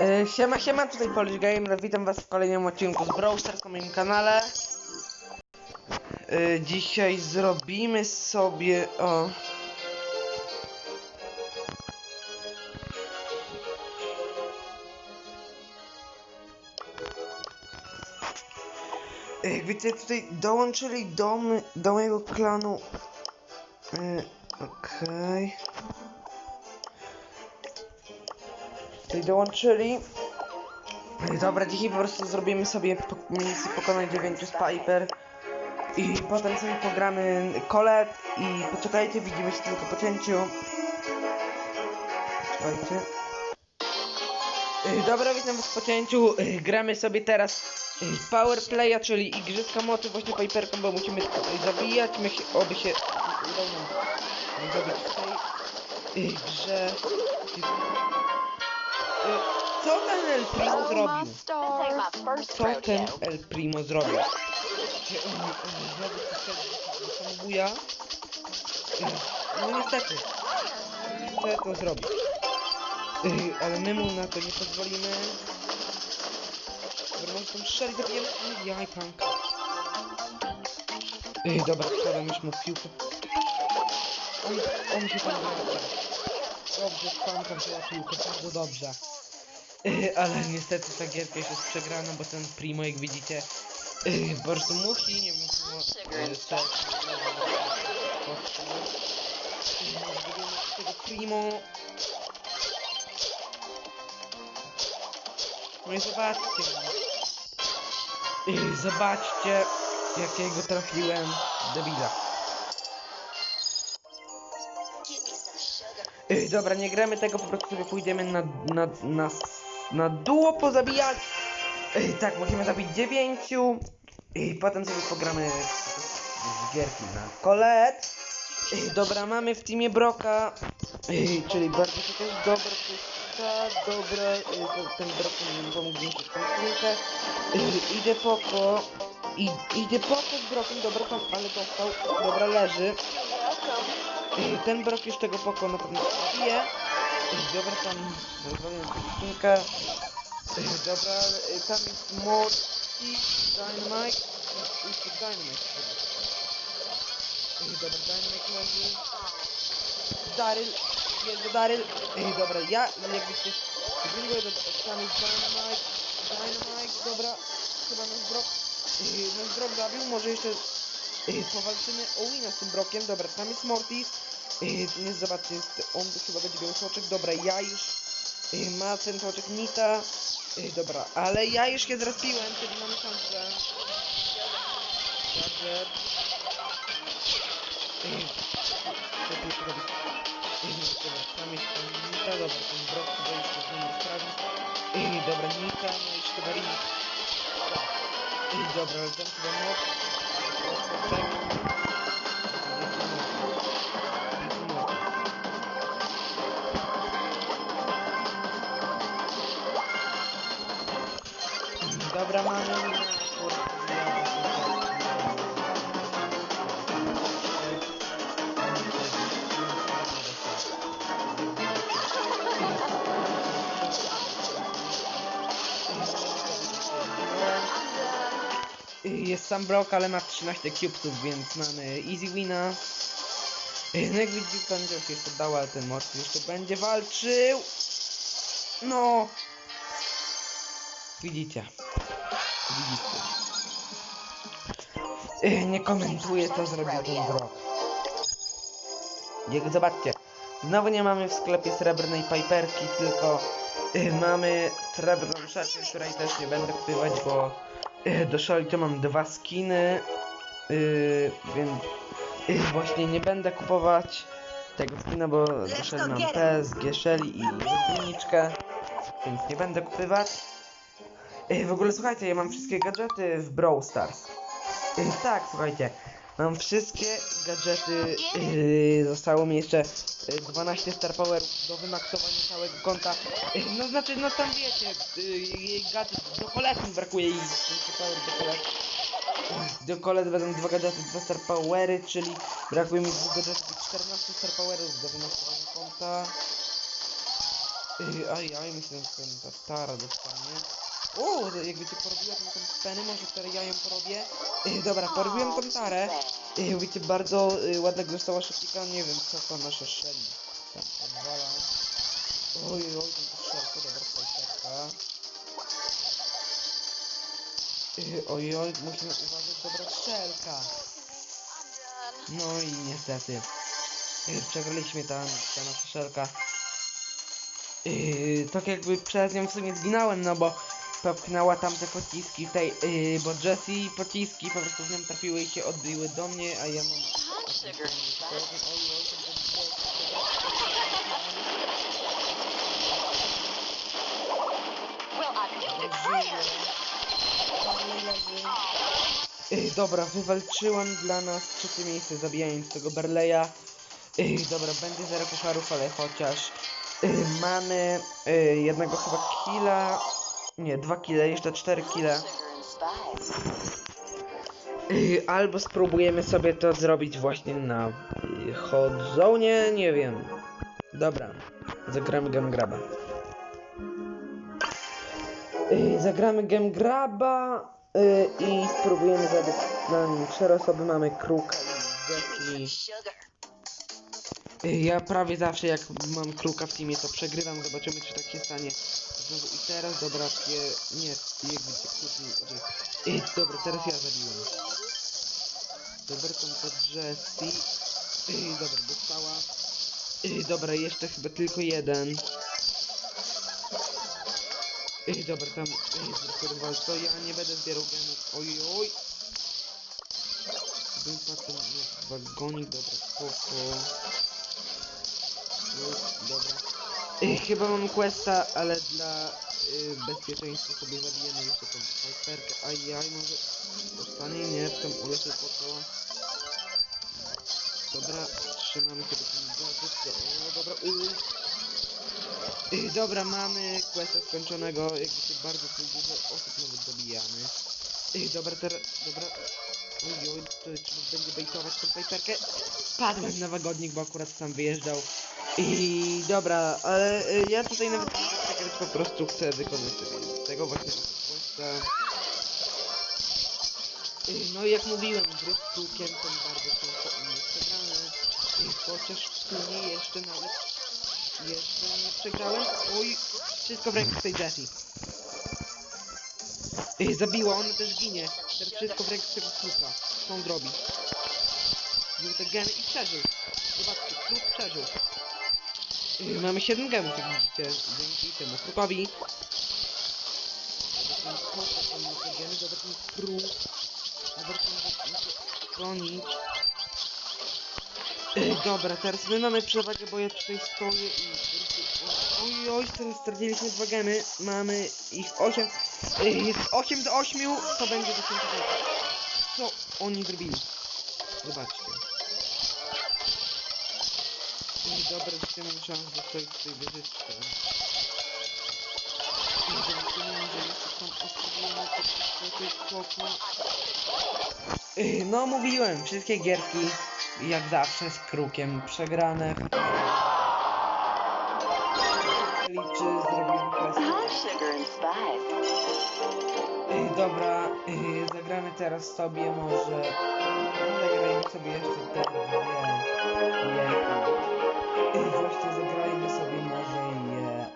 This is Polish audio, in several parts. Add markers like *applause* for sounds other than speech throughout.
E, Siema, siema, tutaj Polish Gamer, witam was w kolejnym odcinku z Brawl Stars na moim kanale. E, Dzisiaj zrobimy sobie, o... E, Jak wiecie, tutaj dołączyli do, do mojego klanu... E, Okej... Tutaj dołączyli. Dobra, dzisiaj po prostu zrobimy sobie misję pokonać 9 z Piper. I potem sobie pogramy Colette i poczekajcie, widzimy się tylko po cięciu. Czekajcie. Y, Dobra, witam was po cięciu. Y, Gramy sobie teraz y, Power Playa, czyli igrzyska mocy właśnie Piperką, bo musimy zabijać. My się, oby się udało nam zabić w tej y, grze. Y, Co ten El Primo zrobił? Co ten. El Primo zrobił? Czy on, on znowu chce samobuja? No niestety. Chce to zrobić. Yy, ale my mu na to nie pozwolimy. Dobra, tam strzelić, zabijemy. Jaj, punk. Yy, dobra, wkładam już mu piłkę. On, on się tam. Dobrze, z punkiem była piłkę, bardzo dobrze. *laughs* Ale niestety ta gierka już jest przegrana, bo ten Primo, jak widzicie, *laughs* po prostu musi, nie wiem, Yy, zrobimy tego Primo. No i zobaczcie. *laughs* Zobaczcie, jakiego trafiłem debila. Dobra, nie gramy tego, po prostu sobie pójdziemy na, na, na, na duo pozabijać. Ej, tak, musimy zabić dziewięciu. I potem sobie pogramy w gierki na. Ej, dobra, mamy w teamie Broka. Ej, czyli bardzo to jest dobra, ta dobra. Ten Brok mi pomógł mi. Ej, idę poko. I, idę poko z Brokiem, dobra, tam, ale dostał. Dobra, leży. Ten brok już tego poko na pewno zabije. Dobra, tam rozwaliłem. Ej, Dobra, ej, tam jest Morty, Dynamite. No, Jeszcze Dynamite Dobra, Dynamite leży. Daryl, jest Daryl. Dobra, ja jak widzicie, wygląduję do tam jest Dynamite. Dynamite, dobra, chyba nasz brok. Ej, Nasz brok zabił, może jeszcze Ej, powalczymy o wina z tym brokiem. Dobra, tam jest Mortis. Nie zobaczcie, jest, on chyba będzie miał soczek. Dobra, ja już ej, ma ten soczek Nita. Ej, dobra, ale ja już się zrespiłem, czyli mamy szansę. Charger. Ej, co tu zrobić? Ej, dobra, tam jest ten Nita, dobra, ten brok chyba jeszcze z nim sprawi. Ej, dobra, Nita, no i chyba Rin. Ej, dobra, ale ten chyba Mortis. Dobra, mamy. Jest sam Brock, ale ma 13 cubesów, więc mamy easy wina. No jak widzicie, będzie się dał, ale ten Morty jeszcze będzie walczył. No. Widzicie. Widzicie. Ej, Nie komentuję, co zrobił ten. Jak zobaczcie, znowu nie mamy w sklepie srebrnej piperki, tylko y, mamy srebrną szafę, której też nie będę kupować, bo y, do to mam dwa skiny, y, więc y, właśnie nie będę kupować tego skina, bo do Shelly mam PSG, Shelly i rozbójniczkę, więc nie będę kupować. Y, w ogóle słuchajcie, ja mam wszystkie gadżety w Brawl Stars. Y, tak, słuchajcie, mam wszystkie gadżety, yy, zostało mi jeszcze yy, 12 Star Powerów do wymaksowania całego konta. No znaczy, no tam wiecie, yy, gadżet, do Colette mi brakuje Power do Colette. Do Colette będą dwa gadżety, dwa Star Powery, czyli brakuje mi dwóch gadżetów i 14 Star Powerów do wymaksowania konta. Yy, aj, aj, myślę, że ten, ta stara dostanie. O, to jak wiecie, porobiłem tą penę, może teraz ja ją porobię. Yy, dobra, porobiłem tą tarę. Yy, wiecie, bardzo yy, ładnego dostała szybka, nie wiem, co to nasza szeli. Tam odwala. Oj, oj, ten strzelka, dobra. Yy, oj, oj, musimy uważać, dobra strzelka. No i niestety. Przegraliśmy ta, ta nasza szelka. Yy, tak jakby przez nią w sumie zginąłem, no bo popchnęła tamte pociski tej, yy, bo Jessie pociski po prostu w nią trafiły i się odbiły do mnie, a ja mam... Dobra, wywalczyłam dla nas trzecie miejsce, zabijając tego Berleya. Ej, dobra, będzie zero pucharów, ale chociaż ej, mamy ej, jednego chyba killa. Nie, dwa kile, jeszcze cztery kile. Ej, albo spróbujemy sobie to zrobić właśnie na ej, hot zone, nie wiem. Dobra, zagramy game graba. Ej, zagramy game graba i spróbujemy zabić na nim cztery osoby. Mamy kruka i Ja prawie zawsze jak mam kruka w teamie to przegrywam, zobaczymy czy tak się stanie. Znowu i teraz dobra, pie... nie, jakby cię. Ej, dobra, teraz ja zabiłem. Dobra, tam to Jessie. Ej, dobra, dostała. Ej, dobra, jeszcze chyba tylko jeden. Ej, dobra, tam, ej, kurwa, to ja nie będę zbierał gemów. Oj, oj. Wypadł ten no, wagonik, dobra, spoko. Uff, dobra. Ej, chyba mam questa, ale dla y, bezpieczeństwa sobie zabijemy jeszcze tą snajperkę. Ajaj, może dostanie? Nie, w tą uleczy spoko. Dobra, trzymamy sobie ten gadżet. O, dobra, uuu. Ej, dobra, mamy questa skończonego. Jak wiecie, bardzo dużo osób nawet zabijamy. Ej, dobra, teraz, dobra. Oj, oj, to trzeba będzie bejtować tą snajperkę. Padłem na wagodnik, bo akurat sam wyjeżdżał. I dobra, ale y, ja tutaj nawet przegrać, po prostu chcę wykonać sobie tego właśnie questa. Y, No jak mówiłem, gry z kółkiem są bardzo często u mnie przegrane. Y, Chociaż w sumie jeszcze nawet jeszcze nie przegrałem. Oj, wszystko w rękach tej Jessie. Zabiła, ona też ginie. Teraz wszystko w rękach tego kruka. Co on zrobi? Wziął te geny i przeżył. Mamy 7 gemów, jak widzicie, dzięki temu krukowi. Dobra, teraz my mamy przewagę, bo ja tutaj stoję i... Oj, oj, teraz straciliśmy dwa gemy. Mamy ich 8. Yy, z 8 do 8 to będzie do końca. Co oni zrobili? Zobaczcie. Dobra, dzisiaj mam szansę dostać tej wieżyczkę. I zobaczymy, może jeszcze tam ostawimy to jest spoko. No mówiłem, wszystkie gierki jak zawsze z krukiem przegrane. Liczy, zrobiłem dobra, zagramy teraz sobie może... Zagrajmy sobie jeszcze te dwie gierki. Właśnie zagrajmy sobie może je...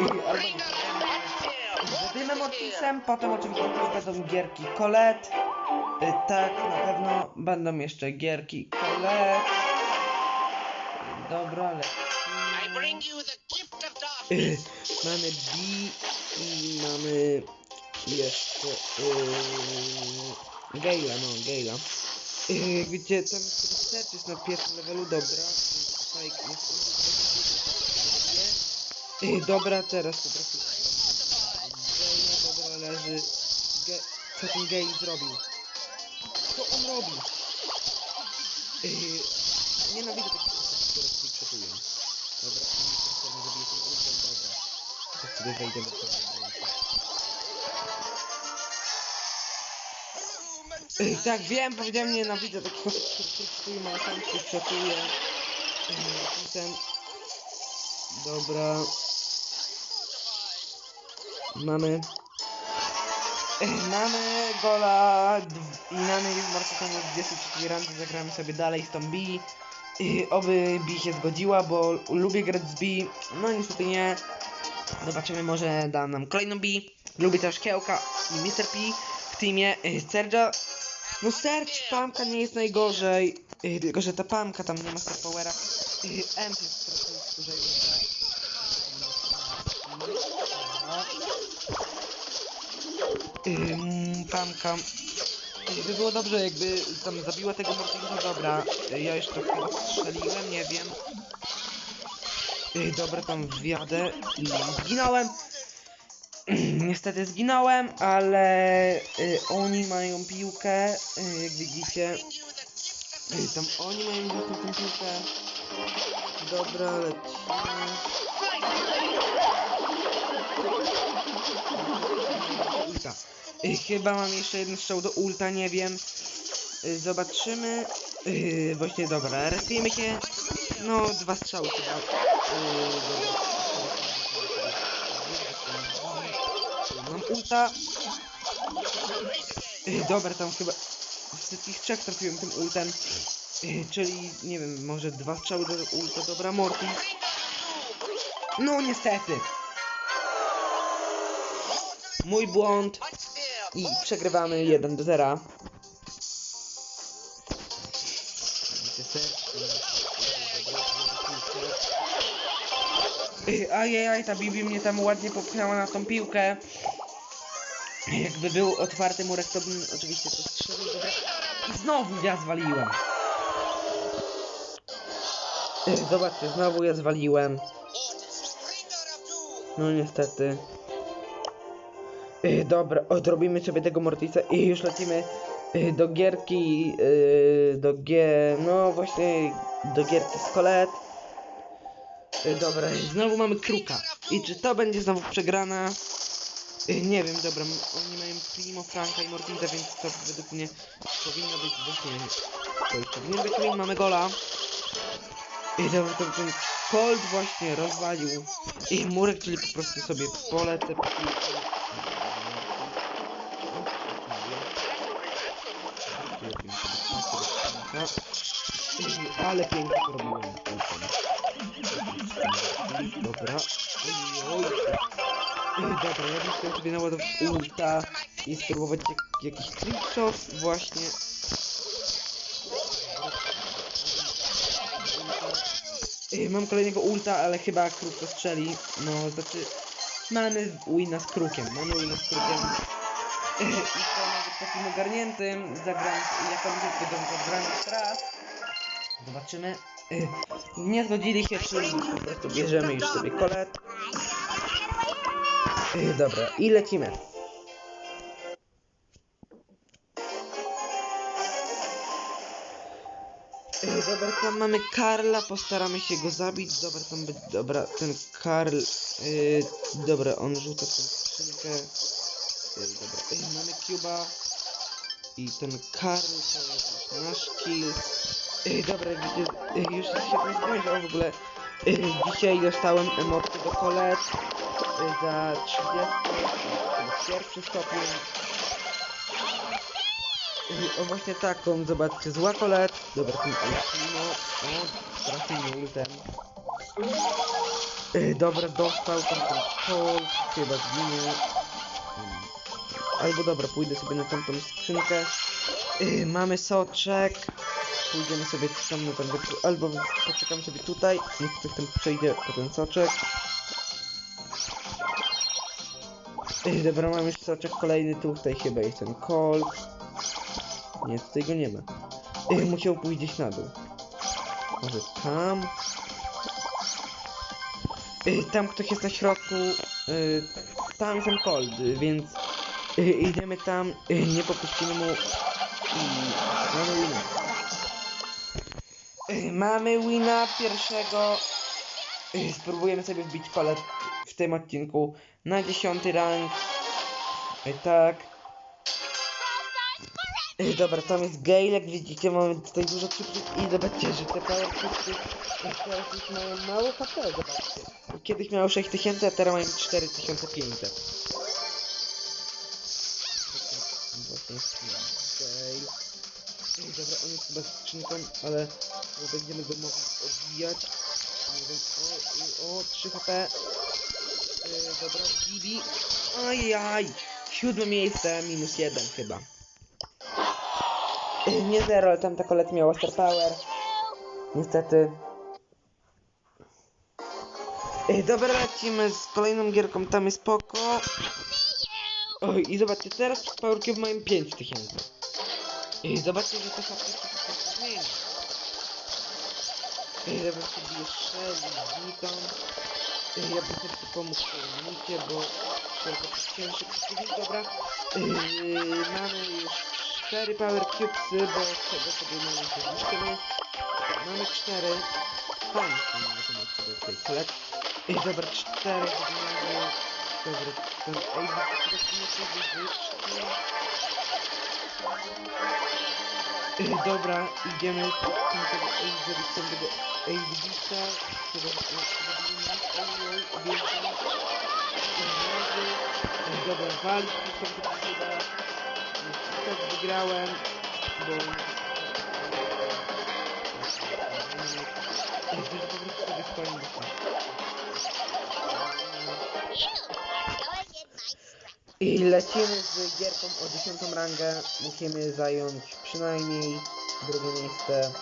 Ej, albo. Z Dymem Otisem, potem oczywiście też będą gierki Colette. Ej, tak, na pewno będą jeszcze gierki Colette. Dobra, ale... I bring you the gift of darkness. Y, mamy B i mamy jeszcze yy, Gale'a, no Gale'a. Yy, widzicie, tam research jest na pierwszym levelu, dobra. Spike jest yy, Dobra, teraz po prostu dobra, leży. Ge co ten Gale zrobił? Co on robi? Yy, nienawidzę takich osób, które trickshotują. Dobra, on mi pewnie zabije ten ultem, dobra. To sobie wejdę do tego. Tak, wiem, powiedziałem nienawidzę tricksują, ale sam trickshotuję. Potem... Dobra. Mamy. Mamy gola i mamy już marketową 23 randy, zagramy sobie dalej z tą B. Oby B się zgodziła, bo lubię grać z B. No niestety nie. Zobaczymy, może da nam kolejną B. Lubię też Kiełka i Mr. P w teamie Serge'a. No Serge, Pamka nie jest najgorzej. Y, tylko, że ta Pamka tam nie ma Star Powera. Y, M jest trochę wkurzająca. Ym, Pamka. By było dobrze, jakby tam zabiła tego Mortinusa, dobra. y, Ja jeszcze chyba strzeliłem, nie wiem. Y, Dobra, tam wjadę i zginąłem. Niestety zginąłem, ale y, oni mają piłkę, y, jak widzicie. Y, tam oni mają tę piłkę. Dobra, lecimy. Ulta. Y, chyba mam jeszcze jeden strzał do ulta, nie wiem. Y, zobaczymy. Y, właśnie dobra, respijmy się. No, dwa strzały chyba. Y, dobra. Ulta. Y, dobra, tam chyba wszystkich trzech trafiłem tym ultem. Y, czyli, nie wiem, może dwa strzały do ulta. Dobra, Morty. No, niestety. Mój błąd. I przegrywamy 1 do 0. Ajajaj, ta Bibi mnie tam ładnie popchnęła na tą piłkę. Jakby był otwarty murek, to bym oczywiście to strzelił. Dobra. I znowu ja zwaliłem. Zobaczcie, znowu ja zwaliłem. No niestety. Dobra, odrobimy sobie tego Mortisa i już lecimy do gierki, do G, no właśnie do gierki z. Yy, dobra, znowu mamy Kruka. I czy to będzie znowu przegrana? Yy, nie wiem, dobra, oni mają Primo, Franka i Mortisa, więc to według mnie powinno być właśnie... To już powinien być win, mamy gola. I dobra, to ten Colt właśnie rozwalił i murek, czyli po prostu sobie polecę Ale pięknie robiłem. Dobra. Oj, oj. Dobra, ja bym chciał sobie naładować ulta i spróbować jak, jakiś trickshot właśnie. Mam kolejnego ulta, ale chyba kruk to strzeli. No, znaczy... Mamy wina z krukiem. Mamy wina z krukiem. I to nawet takim ogarniętym zagram... Jak to będzie wyglądać zagram jeszcze raz. Zobaczymy. Nie zgodzili się, czyli po prostu bierzemy już sobie kolet. Dobra, i lecimy. Dobra, tam mamy Karla, postaramy się go zabić. Dobra, tam być. Dobra, ten Karl. Yy, dobra, on rzuca tę skrzynkę. Ej, dobra, ej, mamy Cuba. I ten Karl to jest nasz kill. Ej, dobra, ej, już się nie skończyło w ogóle. Ej, dzisiaj dostałem emotkę do ej, za 30 pierwszy stopień. O właśnie taką, zobaczcie, zła Colette. Dobra, ten Alcino. O, trafił ultem. Ej, dobra, dostał ten ten Colt, chyba zginie. Albo dobra, pójdę sobie na tamtą skrzynkę. Ej, mamy soczek. Pójdziemy sobie tam na tamtą, albo poczekam sobie tutaj. Niech ktoś tam przejdzie po ten soczek. Ej, dobra, mam już soczek kolejny, tutaj chyba jest ten Colt. Nie, tutaj go nie ma. Ej, musiał pójść gdzieś na dół. Może tam? Ej, tam ktoś jest na środku. Ej, tam jest ten więc ej, idziemy tam, ej, nie popuścimy mu mamy wina. Mamy wina pierwszego. Spróbujemy sobie wbić kolet w tym odcinku na 10 rank. Tak. Ej, dobra, tam jest Gale, jak widzicie, mamy tutaj dużo cyfrów i zobaczcie, że te power cyfry teraz już mają mało HP, zobaczcie. Kiedyś miało 6000, a teraz mają 4500. Właśnie Gale. Dobra, on jest chyba skrzynką, ale będziemy go mogli odbijać. Nie wiem, o, o 3 HP. Dobra, Bibi. Ajaj! Siódme miejsce, minus jeden chyba. Nie zero, ale tam ta kolet miała Star Power. Niestety. Dobra, lecimy z kolejną gierką, tam jest spoko. Oj, i zobaczcie, teraz Power Cube mają 5000. I zobaczcie, że to faktycznie się tak zmienia. Ej, dobra, sobie Shelly, znikam. Ja bym sobie pomógł Shelly, bo Shelly to cięższy przeciwnik, dobra. Yy, mamy już 4 Power Cubesy, bo z tego sobie mamy się zniszczymy. Mamy 4. Fajnie, mamy pomóc sobie tutaj kolek. Ej, dobra, 4 wyglądają. Dobra, ten teraz nie sobie. Ej, dobra, idziemy do tego Ej, dobra, walki to przyda. Tak wygrałem, bo... Ej, to po prostu sobie stoimy. I lecimy z gierką o 10 rangę. Musimy zająć przynajmniej drugie miejsce.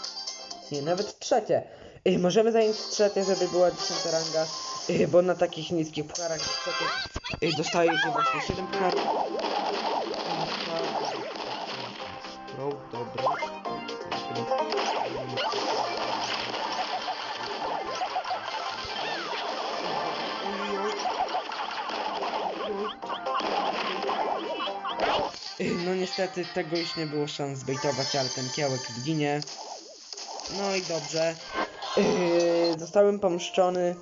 Nie, nawet trzecie. I możemy zająć trzecie, żeby była 10 ranga. I, bo na takich niskich pucharach niestety i dostaje się właśnie 7 pucharów. Dobra. No niestety tego już nie było szans zbejtować, ale ten kiełek zginie. No i dobrze. Yy, zostałem pomszczony.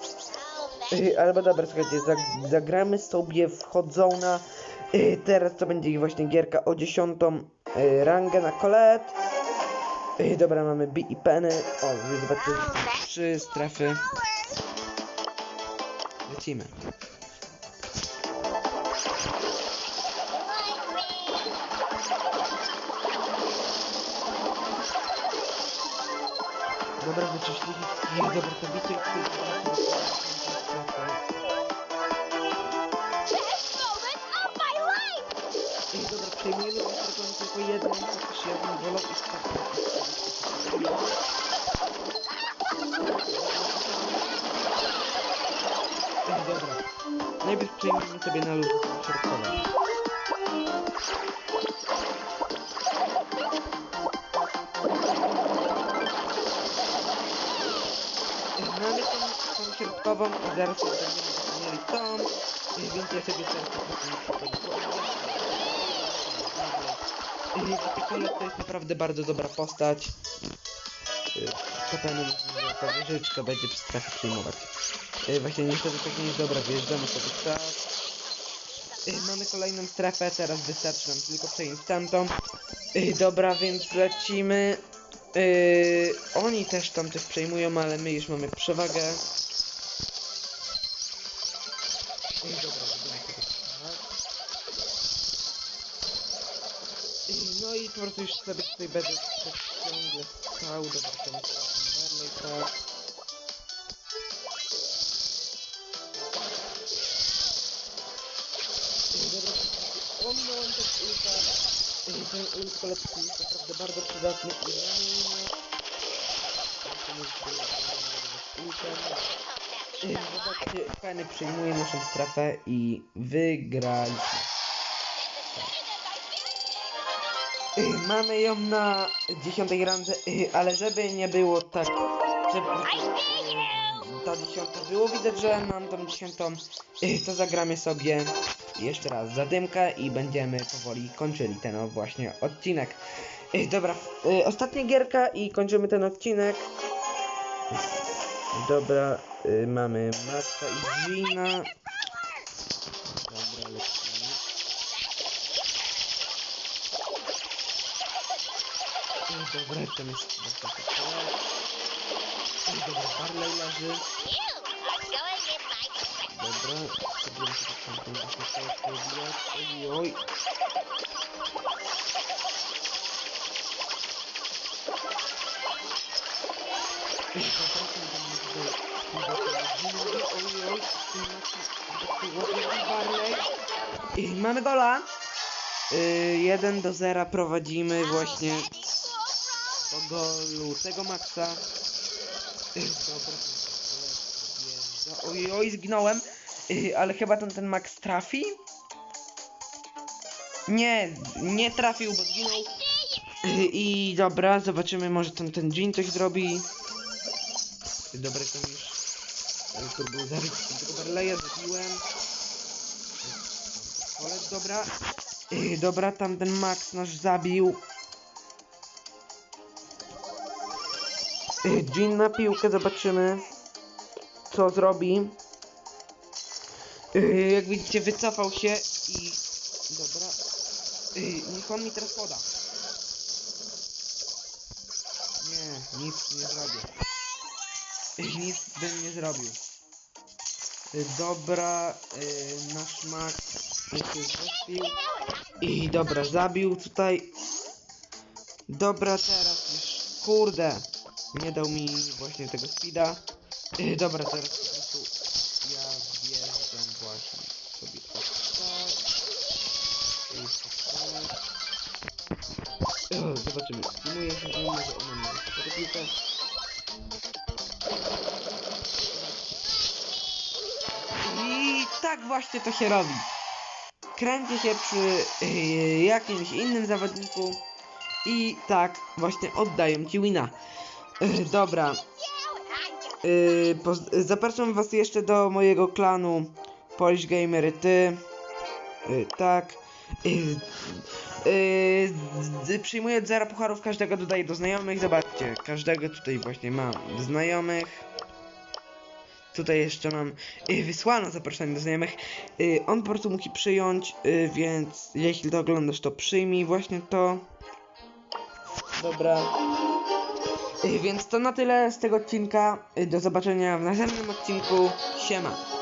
Yy, albo dobra, słuchajcie, zag zagramy sobie wchodzona. Yy, teraz to będzie właśnie gierka o 10 yy, rangę na kolet. Yy, dobra, mamy B i Penny. O, wy zobaczcie, trzy strefy. Lecimy. Dobra, wyczyścili. Nie, dobra, to bity. Ej, dobra, przejmujemy ostatnią tylko jedną, chociaż ja. Najpierw przejmijmy sobie na luz. Środkową i zaraz sobie będziemy mieli tą, i więc ja sobie teraz Artykulat to jest naprawdę bardzo dobra postać. Y, Potem ta wieżyczka będzie przez przyjmować. Y, Właśnie niestety tak nie jest dobra, wjeżdżamy sobie tak. Y, Mamy kolejną strefę, teraz wystarczy nam tylko przejąć tamtą. Y, Dobra, więc lecimy. Yy, oni też tam coś przejmują, ale my już mamy przewagę. Ej, dobra, zrobimy sobie tak. Ej, No i po prostu już sobie tutaj będę ciągle stał, dobra, jest Barley, tak. Dobra, ominąłem też ulta. Ten ult kolekcji jest naprawdę bardzo przydatny i Ej, Zobaczcie, fajny przejmuje naszą strefę i wygraliśmy. Mamy ją na 10 randze, *laughs* ale żeby nie było tak, żeby ta dziesiąta było widać, że mam tą dziesiątą, *laughs* to zagramy sobie jeszcze raz zadymkę i będziemy powoli kończyli ten właśnie odcinek. *laughs* Dobra, ej, ostatnia gierka i kończymy ten odcinek. Dobra, y, mamy Matka i Gina. Dobra, tam jest chyba taki kołek. Ej, dobra, Barley leży. Dobra, zrobiłem sobie tam ten właśnie kołek pobijać. Oj, oj. I mamy gola. Y, 1 do 0 prowadzimy właśnie tego koleś podjeżdża. Oj, oj, zginąłem. Ale chyba ten, ten Max trafi? Nie, nie trafił, bo zginął. I dobra, zobaczymy, może ten, ten Jean coś zrobi. Dobra, tam już próbuję zabić tego Barleya, zabiłem. Koleś, dobra. Y, Dobra, tam ten Max nasz zabił. Jean na piłkę, zobaczymy co zrobi. Y, Jak widzicie wycofał się i... Dobra. Y, Niech on mi teraz poda. Nie, nic nie zrobię. Y, Nic bym nie zrobił. Y, Dobra, y, nasz Max się zrespił. I dobra, zabił tutaj. Dobra, teraz już, kurde, nie dał mi właśnie tego speeda. Yy, dobra, teraz po prostu ja wjeżdżam właśnie sobie tak. Yy, Zobaczymy, filmuję się, może ona wyskoczy piłkę. I tak właśnie to się robi kręci się przy yy, jakimś innym zawodniku i tak właśnie oddają ci wina. Yy, dobra. Yy, zapraszam was jeszcze do mojego klanu Polish Gamer Ty. Yy, tak. Yy, yy, przyjmuję od zera pucharów, każdego dodaję do znajomych. Zobaczcie, każdego tutaj właśnie mam znajomych. Tutaj jeszcze mam y, wysłano zaproszenie do znajomych. Y, on po prostu musi przyjąć, y, więc jeśli to oglądasz, to przyjmij właśnie to. Dobra. Więc to na tyle z tego odcinka. Do zobaczenia w następnym odcinku. Siema.